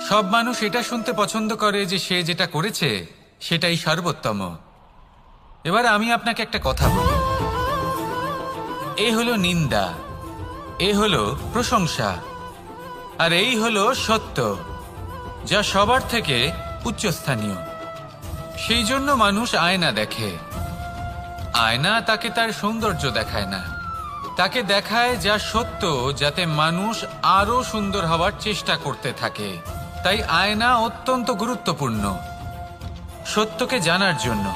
সব মানুষ এটা শুনতে পছন্দ করে যে সে যেটা করেছে, সেটাই সর্বোত্তম। এবার আমি আপনাকে একটা কথা বলি। এ হলো নিন্দা, এ হলো প্রশংসা, আর এই হলো সত্য, যা সবার থেকে উচ্চস্থানীয়। সেই জন্য মানুষ আয়না দেখে। আয়না তাকে তার সৌন্দর্য দেখায় না। তাকে দেখায় যা সত্য, যাতে মানুষ আরও সুন্দর হওয়ার চেষ্টা করতে থাকে। তাই আয়না অত্যন্ত গুরুত্বপূর্ণ, সত্যকে জানার জন্য।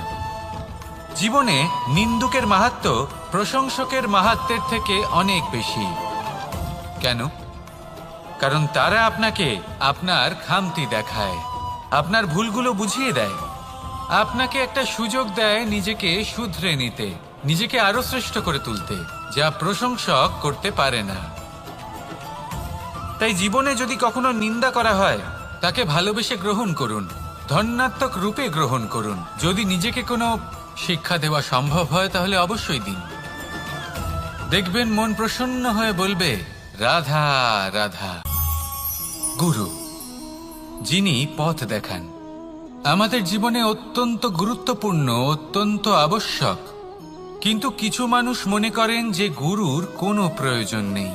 জীবনে নিন্দুকের মাহাত্ম প্রশংসকের মাহাত্মের থেকে অনেক বেশি। কেন? কারণ তারা আপনাকে আপনার খামতি দেখায়, আপনার ভুলগুলো বুঝিয়ে দেয়। আপনাকে একটা সুযোগ দেয় নিজেকে শুধরে নিতে, নিজেকে আরও শ্রেষ্ঠ করে তুলতে, যা প্রশংসক করতে পারে না। তাই জীবনে যদি কখনো নিন্দা করা হয় তাকে ভালোবেসে গ্রহণ করুন ধন্যাত্মক রূপে গ্রহণ করুন। যদি নিজেকে কোনো শিক্ষা দেওয়া সম্ভব হয়, তাহলে অবশ্যই দিন। দেখবেন মন প্রসন্ন হয়ে বলবে, রাধা রাধা। গুরু, যিনি পথ দেখান। আমাদের জীবনে অত্যন্ত গুরুত্বপূর্ণ, অত্যন্ত আবশ্যক। কিন্তু কিছু মানুষ মনে করেন যে গুরুর কোনো প্রয়োজন নেই।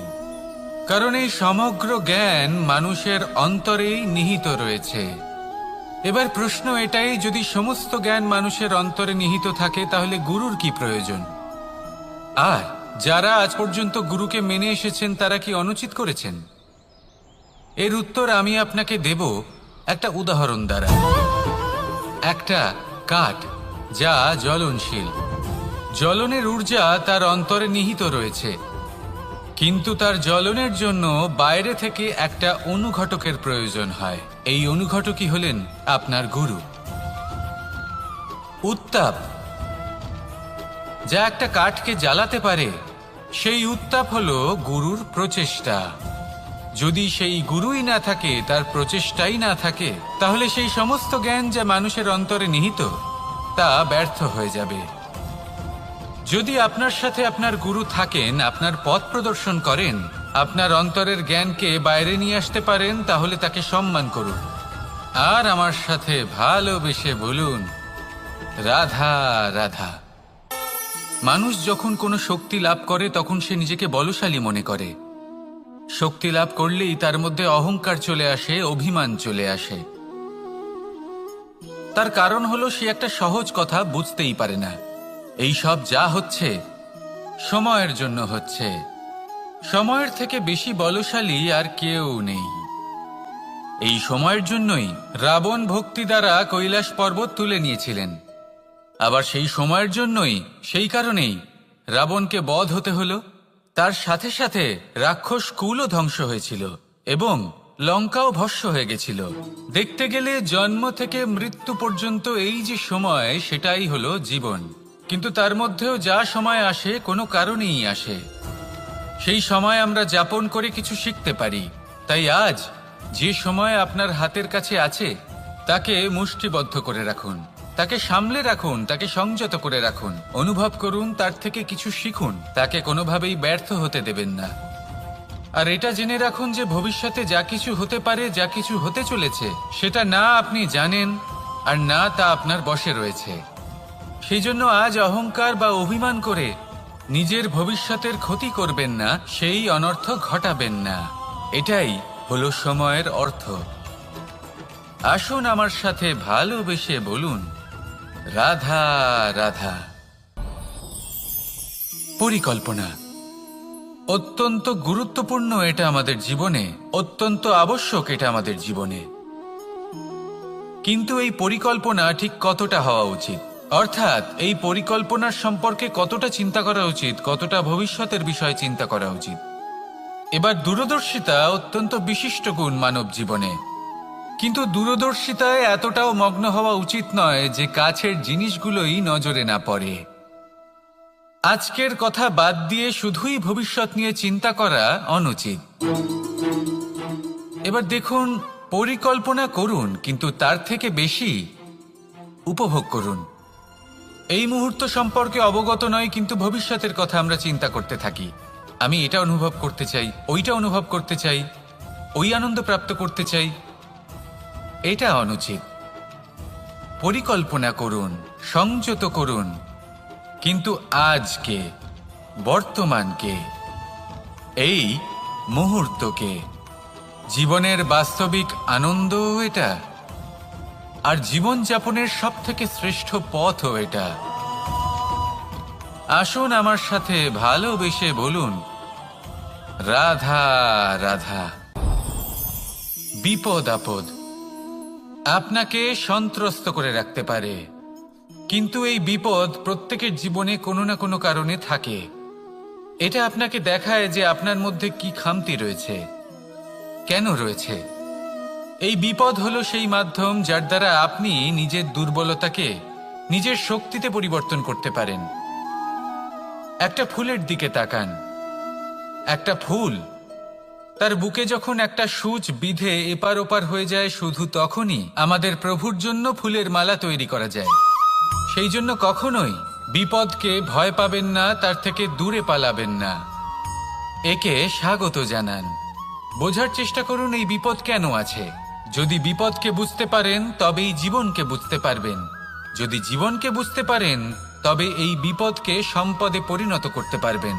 কারণ এই সমগ্র জ্ঞান মানুষের অন্তরেই নিহিত রয়েছে। এবার প্রশ্ন এটাই, যদি সমস্ত জ্ঞান মানুষের অন্তরে নিহিত থাকে, তাহলে গুরুর কি প্রয়োজন? আর যারা আজ পর্যন্ত গুরুকে মেনে এসেছেন, তারা কি অনুচিত করেছেন? এর উত্তর আমি আপনাকে দেব একটা উদাহরণ দ্বারা। একটা কাঠ যা জ্বলনশীল। জ্বলনের ঊর্জা তার অন্তরে নিহিত রয়েছে। কিন্তু তার জ্বলনের জন্য বাইরে থেকে একটা অনুঘটকের প্রয়োজন হয়। এই অনুঘটকই হলেন আপনার গুরু। উত্তাপ। যা একটা কাঠকে জ্বালাতে পারে, সেই উত্তাপ হলো গুরুর প্রচেষ্টা। যদি সেই গুরুই না থাকে, তার প্রচেষ্টাই না থাকে, তাহলে সেই সমস্ত জ্ঞান যা মানুষের অন্তরে নিহিত, তা ব্যর্থ হয়ে যাবে। যদি আপনার সাথে আপনার গুরু থাকেন, আপনার পথ প্রদর্শন করেন, আপনার অন্তরের জ্ঞানকে বাইরে নিয়ে আসতে পারেন, তাহলে তাকে সম্মান করুন। আর আমার সাথে ভালোবেসে বলুন, রাধা রাধা। মানুষ যখন কোনো শক্তি লাভ করে, তখন সে নিজেকে বলশালী মনে করে। শক্তি লাভ করলেই তার মধ্যে অহংকার চলে আসে, অভিমান চলে আসে। তার কারণ হলো, সে একটা সহজ কথা বুঝতেই পারে না। এই সব যা হচ্ছে, সময়ের জন্য হচ্ছে। সময়ের থেকে বেশি বলশালী আর কেউ নেই। এই সময়ের জন্যই রাবণ ভক্তি দ্বারা কৈলাস পর্বত তুলে নিয়েছিলেন। আবার সেই সময়ের জন্যই, সেই কারণেই রাবণকে বধ হতে হল। তার সাথে সাথে রাক্ষস কুলও ধ্বংস হয়েছিল এবং লঙ্কাও ভস্য হয়ে গেছিল। দেখতে গেলে জন্ম থেকে মৃত্যু পর্যন্ত এই যে সময়, সেটাই হলো জীবন। কিন্তু তার মধ্যেও যা সময় আসে, কোনো কারণেই আসে। সেই সময় আমরা যাপন করে কিছু শিখতে পারি। তাই আজ যে সময় আপনার হাতের কাছে আছে, তাকে মুষ্টিবদ্ধ করে রাখুন। তাকে সামলে রাখুন, তাকে সংযত করে রাখুন। অনুভব করুন, তার থেকে কিছু শিখুন। তাকে কোনোভাবেই ব্যর্থ হতে দেবেন না। আর এটা জেনে রাখুন যে ভবিষ্যতে যা কিছু হতে পারে, যা কিছু হতে চলেছে, সেটা না আপনি জানেন, আর না তা আপনার বশে রয়েছে। সেই জন্য আজ অহংকার বা অভিমান করে নিজের ভবিষ্যতের ক্ষতি করবেন না, সেই অনর্থ ঘটাবেন না। এটাই হলো সময়ের অর্থ। আসুন আমার সাথে ভালোবেসে বলুন, রাধা রাধা। পরিকল্পনা। অত্যন্ত গুরুত্বপূর্ণ এটা আমাদের জীবনে, অত্যন্ত আবশ্যক এটা আমাদের জীবনে। কিন্তু এই পরিকল্পনা ঠিক কতটা হওয়া উচিত? অর্থাৎ, এই পরিকল্পনার সম্পর্কে কতটা চিন্তা করা উচিত, কতটা ভবিষ্যতের বিষয়ে চিন্তা করা উচিত? এবার দূরদর্শিতা অত্যন্ত বিশিষ্ট গুণ মানব জীবনে। কিন্তু দূরদর্শিতায় এতটাও মগ্ন হওয়া উচিত নয় যে কাছের জিনিসগুলোই নজরে না পড়ে। আজকের কথা বাদ দিয়ে শুধুই ভবিষ্যৎ নিয়ে চিন্তা করা অনুচিত। এবার দেখুন, পরিকল্পনা করুন, কিন্তু তার থেকে বেশি উপভোগ করুন। এই মুহূর্ত সম্পর্কে অবগত নয়, কিন্তু ভবিষ্যতের কথা আমরা চিন্তা করতে থাকি। আমি এটা অনুভব করতে চাই, ওইটা অনুভব করতে চাই, ওই আনন্দ প্রাপ্ত করতে চাই। এটা অনুচিত। পরিকল্পনা করুন, সংযত করুন। কিন্তু আজকে, বর্তমানকে, এই মুহূর্তকে, জীবনের বাস্তবিক আনন্দ এটা। আর জীবনযাপনের সব থেকে শ্রেষ্ঠ পথও এটা। আসুন আমার সাথে ভালোবেসে বলুন, রাধা রাধা। বিপদ আপদ আপনাকে সন্ত্রস্ত করে রাখতে পারে, কিন্তু এই বিপদ প্রত্যেকের জীবনে কোনো না কোনো কারণে থাকে। এটা আপনাকে দেখায় যে আপনার মধ্যে কি খামতি রয়েছে, কেন রয়েছে। এই বিপদ হলো সেই মাধ্যম যার দ্বারা আপনি নিজের দুর্বলতাকে, নিজের শক্তিতে পরিবর্তন করতে পারেন। একটা ফুলের দিকে তাকান। একটা ফুল। তার বুকে যখন একটা সূচ বিধে এপার ওপার হয়ে যায়, শুধু তখনই আমাদের প্রভুর জন্য ফুলের মালা তৈরি করা যায়। সেই জন্য কখনোই বিপদকে ভয় পাবেন না, তার থেকে দূরে পালাবেন না। একে স্বাগত জানান। বোঝার চেষ্টা করুন এই বিপদ কেন আছে। যদি বিপদকে বুঝতে পারেন, তবেই জীবনকে বুঝতে পারবেন। যদি জীবনকে বুঝতে পারেন, তবে এই বিপদকে সম্পদে পরিণত করতে পারবেন।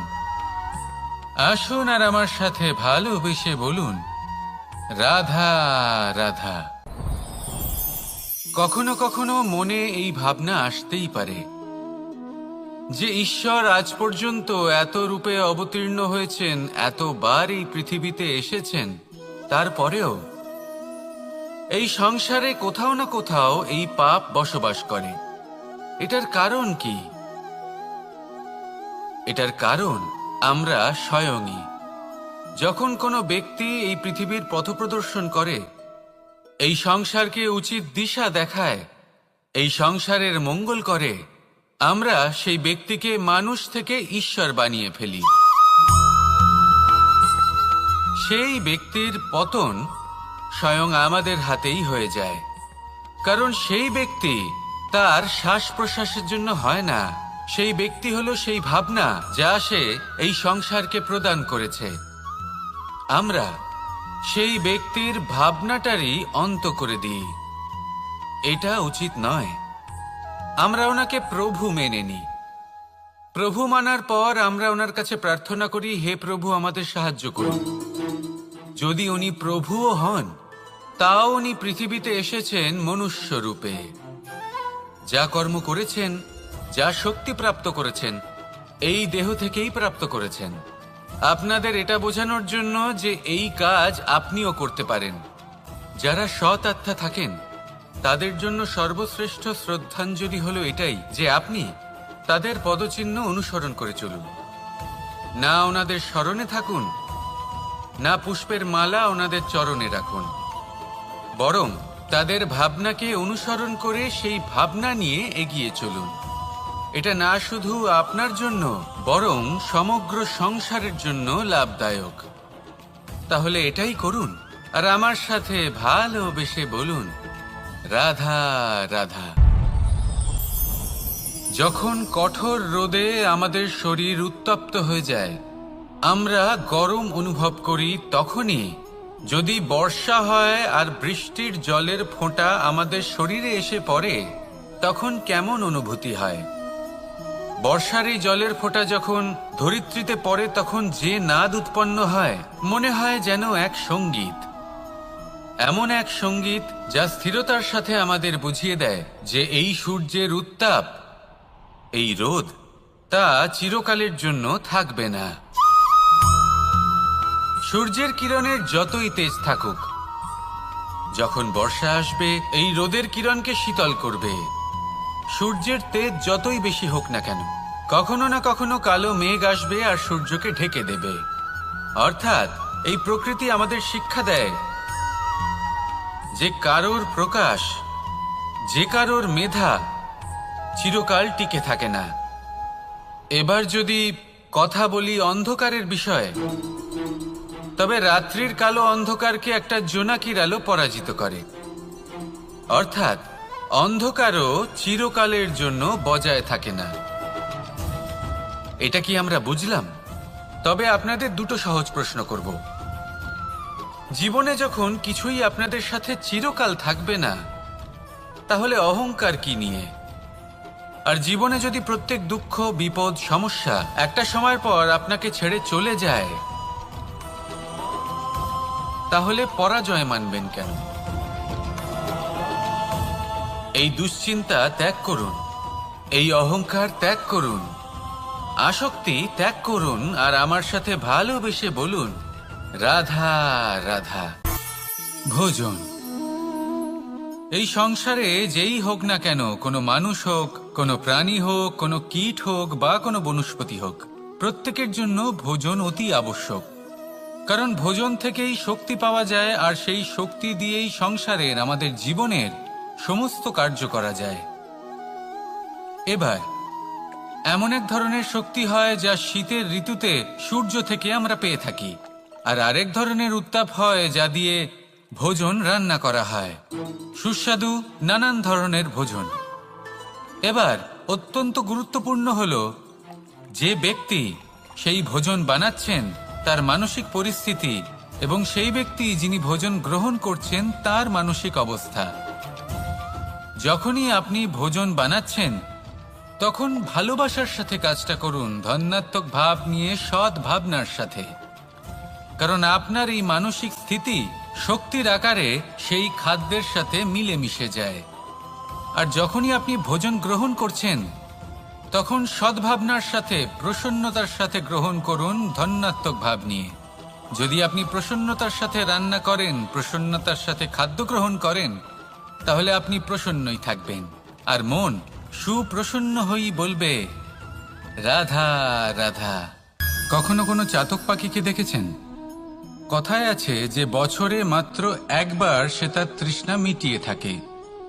আসুন আর আমার সাথে ভালোবেসে বলুন। রাধা রাধা। কখনো কখনো মনে এই ভাবনা আসতেই পারে যে ঈশ্বর আজ পর্যন্ত এত রূপে অবতীর্ণ হয়েছেন, এতবার এই পৃথিবীতে এসেছেন, তারপরেও এই সংসারে কোথাও না কোথাও এই পাপ বসবাস করে। এটার কারণ কি? এটার কারণ, আমরা স্বয়ংই। যখন কোনো ব্যক্তি এই পৃথিবীর পথপ্রদর্শন করে, এই সংসারকে উচিত দিশা দেখায়, এই সংসারের মঙ্গল করে, আমরা সেই ব্যক্তিকে মানুষ থেকে ঈশ্বর বানিয়ে ফেলি। সেই ব্যক্তির পতন স্বয়ং আমাদের হাতেই হয়ে যায়। কারণ সেই ব্যক্তি তার শ্বাস প্রশ্বাসের জন্য হয় না। সেই ব্যক্তি হলো সেই ভাবনা যা সে এই সংসারকে প্রদান করেছে। আমরা সেই ব্যক্তির ভাবনাটারই অন্ত করে দিই। এটা উচিত নয়। আমরা ওনাকে প্রভু মেনে নিই প্রভু মানার পর আমরা ওনার কাছে প্রার্থনা করি, হে প্রভু, আমাদের সাহায্য করুন। যদি উনি প্রভুও হন তাও উনি পৃথিবীতে এসেছেন মনুষ্য রূপে। যা কর্ম করেছেন, যা শক্তি প্রাপ্ত করেছেন, এই দেহ থেকেই প্রাপ্ত করেছেন। আপনাদের এটা বোঝানোর জন্য যে এই কাজ আপনিও করতে পারেন। যারা সৎ আত্মা থাকেন, তাদের জন্য সর্বশ্রেষ্ঠ শ্রদ্ধাঞ্জলি হলো এটাই যে আপনি তাদের পদচিহ্ন অনুসরণ করে চলুন। না ওনাদের স্মরণে থাকুন, না পুষ্পের মালা ওনাদের চরণে রাখুন। বরং তাদের ভাবনাকে অনুসরণ করে সেই ভাবনা নিয়ে এগিয়ে চলুন। এটা না শুধু আপনার জন্য, বরং সমগ্র সংসারের জন্য লাভদায়ক। তাহলে এটাই করুন, আর আমার সাথে ভালোবেসে বলুন, রাধা রাধা। যখন কঠোর রোদে আমাদের শরীর উত্তপ্ত হয়ে যায়, আমরা গরম অনুভব করি তখনই যদি বর্ষা হয় আর বৃষ্টির জলের ফোঁটা আমাদের শরীরে এসে পড়ে, তখন কেমন অনুভূতি হয়? বর্ষার এই জলের ফোঁটা যখন ধরিত্রীতে পড়ে, তখন যে নাদ উৎপন্ন হয়, মনে হয় যেন এক সংগীত। এমন এক সংগীত যা স্থিরতার সাথে আমাদের বুঝিয়ে দেয় যে এই সূর্যের উত্তাপ, এই রোদ, তা চিরকালের জন্য থাকবে না। সূর্যের কিরণের যতই তেজ থাকুক, যখন বর্ষা আসবে, এই রোদের কিরণকে শীতল করবে। সূর্যের তেজ যতই বেশি হোক না কেন, কখনো না কখনো কালো মেঘ আসবে আর সূর্যকে ঢেকে দেবে। অর্থাৎ, এই প্রকৃতি আমাদের শিক্ষা দেয় যে কারোর প্রকাশ, যে কারোর মেধা চিরকাল টিকে থাকে না। এবার যদি কথা বলি অন্ধকারের বিষয়ে তবে রাত্রির কালো অন্ধকারকে একটা জোনাকির আলো পরাজিত করে। অর্থাৎ, অন্ধকারও চিরকালের জন্য বজায় থাকে না। এটা কি আমরা বুঝলাম? তবে আপনাদের দুটো সহজ প্রশ্ন করব। জীবনে যখন কিছুই আপনাদের সাথে চিরকাল থাকবে না, তাহলে অহংকার কি নিয়ে? আর জীবনে যদি প্রত্যেক দুঃখ, বিপদ, সমস্যা একটা সময়ের পর আপনাকে ছেড়ে চলে যায় তাহলে পরাজয় মানবেন কেন? এই দুশ্চিন্তা ত্যাগ করুন। এই অহংকার ত্যাগ করুন। আসক্তি ত্যাগ করুন আর আমার সাথে ভালোবেসে বলুন, রাধা রাধা, ভোজন। এই সংসারে যেই হোক না কেন, কোনো মানুষ হোক, কোনো প্রাণী হোক, কোনো কীট হোক বা কোনো বনস্পতি হোক, প্রত্যেকের জন্য ভোজন অতি আবশ্যক। কারণ ভোজন থেকেই শক্তি পাওয়া যায় আর সেই শক্তি দিয়েই সংসারের, আমাদের জীবনের সমস্ত কার্য করা যায়। এবার, এমন এক ধরনের শক্তি হয় যা শীতের ঋতুতে সূর্য থেকে আমরা পেয়ে থাকি, আর আরেক ধরনের উত্তাপ হয় যা দিয়ে ভোজন রান্না করা হয়। সুস্বাদু নানান ধরনের ভোজন। এবার, অত্যন্ত গুরুত্বপূর্ণ হল যে ব্যক্তি সেই ভোজন বানাচ্ছেন তার মানসিক পরিস্থিতি এবং সেই ব্যক্তি যিনি ভোজন গ্রহণ করছেন তার মানসিক অবস্থা। যখনই আপনি ভোজন বানাচ্ছেন, তখন ভালোবাসার সাথে কাজটা করুন ধন্যাত্মক ভাব নিয়ে সৎ ভাবনার সাথে। কারণ আপনার এই মানসিক স্থিতি শক্তির আকারে সেই খাদ্যের সাথে মিলে মিশে যায়। আর যখনই আপনি ভোজন গ্রহণ করছেন তখন সদ্ভাবনার সাথে, প্রসন্নতার সাথে গ্রহণ করুন ধন্যাত্মক ভাব নিয়ে। যদি আপনি প্রসন্নতার সাথে রান্না করেন, প্রসন্নতার সাথে খাদ্য গ্রহণ করেন, তাহলে আপনি প্রসন্নই থাকবেন। আর মন সুপ্রসন্ন হই বলবে, রাধা রাধা। কখনো কোনো চাতক পাখিকে দেখেছেন? কথায় আছে যে বছরে মাত্র একবার সে তার তৃষ্ণা মিটিয়ে থাকে।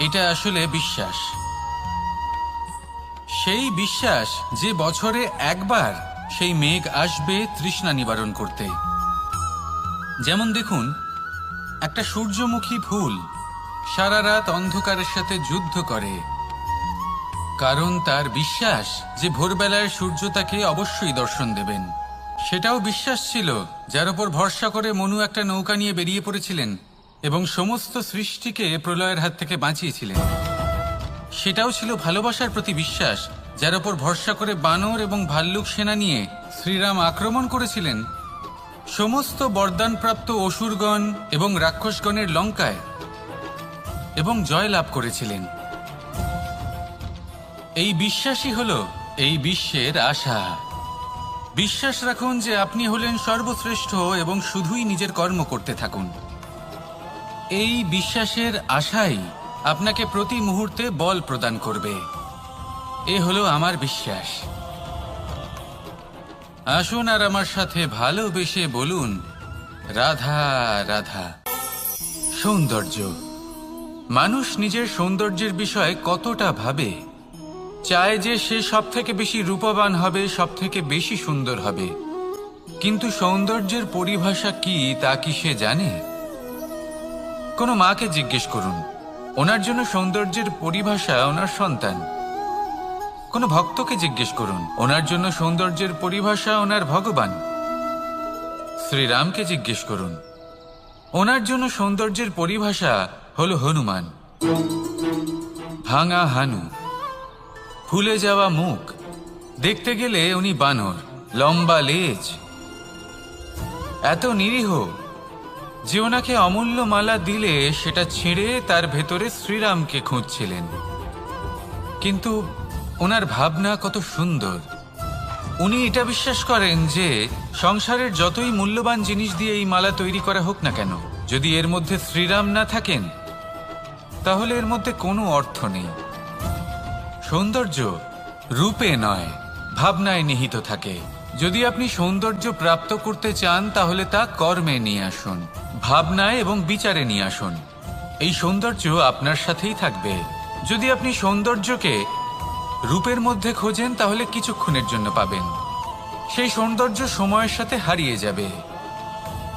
এটা আসলে বিশ্বাস। সেই বিশ্বাস যে বছরে একবার সেই মেঘ আসবে তৃষ্ণা নিবারণ করতে। যেমন দেখুন, একটা সূর্যমুখী ফুল সারা রাত অন্ধকারের সাথে যুদ্ধ করে। কারণ তার বিশ্বাস যে ভোরবেলায় সূর্য তাকে অবশ্যই দর্শন দেবেন। সেটাও বিশ্বাস ছিল, যার উপর ভরসা করে মনু একটা নৌকা নিয়ে বেরিয়ে পড়েছিলেন। এবং সমস্ত সৃষ্টিকে প্রলয়ের হাত থেকে বাঁচিয়েছিলেন। সেটাও ছিল ভালোবাসার প্রতি বিশ্বাস, যার উপর ভরসা করে বানর এবং ভাল্লুক সেনা নিয়ে শ্রীরাম আক্রমণ করেছিলেন। সমস্ত বরদানপ্রাপ্ত অসুরগণ এবং রাক্ষসগণের লঙ্কায় এবং জয় লাভ করেছিলেন। এই বিশ্বাসই হল এই বিশ্বের আশা। বিশ্বাস রাখুন যে আপনি হলেন সর্বশ্রেষ্ঠ এবং শুধুই নিজের কর্ম করতে থাকুন। এই বিশ্বাসের আশাই আপনাকে প্রতি মুহূর্তে বল প্রদান করবে। এ হলো আমার বিশ্বাস। আসুন আর আমার সাথে ভালোবেসে বলুন, রাধা রাধা, সৌন্দর্য। মানুষ নিজের সৌন্দর্যের বিষয়ে কতটা ভাবে, চায় যে সে সব থেকে বেশি রূপবান হবে সব থেকে বেশি সুন্দর হবে। কিন্তু সৌন্দর্যের পরিভাষা কি তা কি সে জানে? কোনো মাকে জিজ্ঞেস করুন। ওনার জন্য সৌন্দর্যের পরিভাষা ওনার সন্তান। কোনো ভক্তকে জিজ্ঞেস করুন, ওনার জন্য সৌন্দর্যের পরিভাষা ওনার ভগবান? শ্রীরামকে জিজ্ঞেস করুন, ওনার জন্য সৌন্দর্যের পরিভাষা হল হনুমান। ভাঙা হানু, ফুলে যাওয়া মুখ, দেখতে গেলে উনি বানর, লম্বা লেজ। এত নিরীহ যে ওনাকে অমূল্য মালা দিলে সেটা ছিঁড়ে তার ভেতরে শ্রীরামকে খুঁজছিলেন। কিন্তু ওনার ভাবনা কত সুন্দর। উনি এটা বিশ্বাস করেন যে সংসারের যতই মূল্যবান জিনিস দিয়ে এই মালা তৈরি করা হোক না কেন, যদি এর মধ্যে শ্রীরাম না থাকেন, তাহলে এর মধ্যে কোনো অর্থ নেই। সৌন্দর্য রূপে নয়, ভাবনায় নিহিত থাকে। যদি আপনি সৌন্দর্য প্রাপ্ত করতে চান, তাহলে তা কর্মে নিয়ে আসুন, ভাবনায় এবং বিচারে নিয়ে আসুন। এই সৌন্দর্য আপনার সাথেই থাকবে। যদি আপনি সৌন্দর্যকে রূপের মধ্যে খোঁজেন, তাহলে কিছুক্ষণের জন্য পাবেন। সেই সৌন্দর্য সময়ের সাথে হারিয়ে যাবে।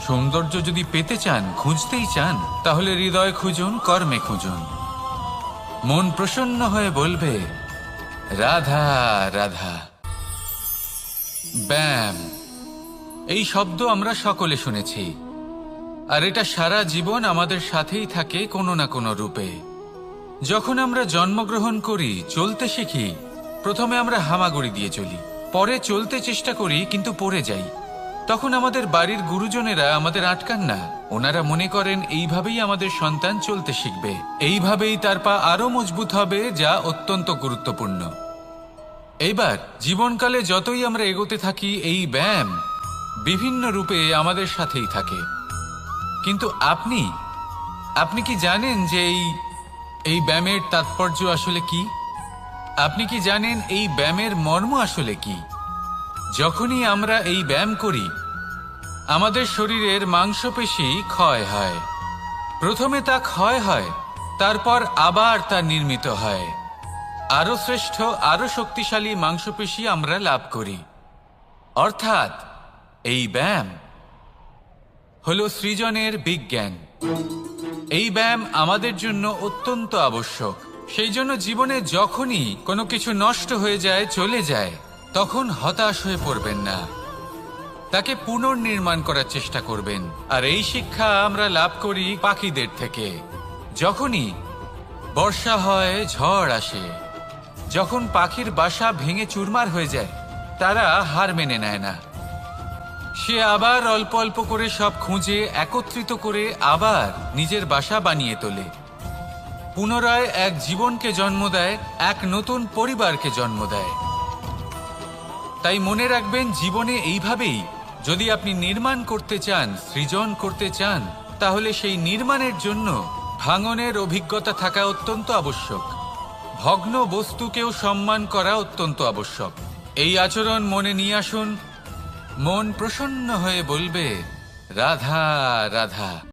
সৌন্দর্য যদি পেতে চান, খুঁজতেই চান, তাহলে হৃদয় খুঁজুন, কর্মে খুঁজুন। মন প্রসন্ন হয়ে বলবে, রাধা রাধা। ব্যাম এই শব্দ আমরা সকলে শুনেছি। আর এটা সারা জীবন আমাদের সাথেই থাকে কোনো না কোনো রূপে। যখন আমরা জন্মগ্রহণ করি, চলতে শিখি, প্রথমে আমরা হামাগুড়ি দিয়ে চলি। পরে চলতে চেষ্টা করি, কিন্তু পড়ে যাই। তখন আমাদের বাড়ির গুরুজনেরা আমাদের আটকান না। ওনারা মনে করেন, এইভাবেই আমাদের সন্তান চলতে শিখবে। এইভাবেই তার পা আরও মজবুত হবে, যা অত্যন্ত গুরুত্বপূর্ণ। এইবার জীবনকালে যতই আমরা এগোতে থাকি, এই ব্যায়াম বিভিন্ন রূপে আমাদের সাথেই থাকে। কিন্তু আপনি আপনি কি জানেন যে এই এই ব্যায়ামের তাৎপর্য আসলে কি? আপনি কি জানেন এই ব্যায়ামের মর্ম আসলে কি? যখনই আমরা এই ব্যায়াম করি, আমাদের শরীরের মাংসপেশি ক্ষয় হয়। প্রথমে তা ক্ষয় হয়, তারপর আবার তা নির্মিত হয়। আরও শ্রেষ্ঠ, আরও শক্তিশালী মাংসপেশি আমরা লাভ করি। অর্থাৎ, এই ব্যায়াম হল সৃজনের বিজ্ঞান। এই ব্যায়াম আমাদের জন্য অত্যন্ত আবশ্যক। সেই জন্য জীবনে যখনই কোনো কিছু নষ্ট হয়ে যায়, চলে যায়, তখন হতাশ হয়ে পড়বেন না। তাকে পুনর্নির্মাণ করার চেষ্টা করবেন। আর এই শিক্ষা আমরা লাভ করি পাখিদের থেকে। যখনই বর্ষা হয়, ঝড় আসে যখন পাখির বাসা ভেঙে চুরমার হয়ে যায়, তারা হার মেনে নেয় না। সে আবার অল্প অল্প করে সব খুঁজে, একত্রিত করে আবার নিজের বাসা বানিয়ে তোলে। পুনরায় এক জীবনকে জন্ম দেয়, এক নতুন পরিবারকে জন্ম দেয়। তাই মনে রাখবেন, জীবনে এইভাবেই যদি আপনি নির্মাণ করতে চান, সৃজন করতে চান, তাহলে সেই নির্মাণের জন্য ভাঙনের অভিজ্ঞতা থাকা অত্যন্ত আবশ্যক। ভগ্ন বস্তুকেও সম্মান করা অত্যন্ত আবশ্যক। এই আচরণ মনে নিয়ে আসুন। মন প্রসন্ন হয়ে বলবে, রাধা রাধা।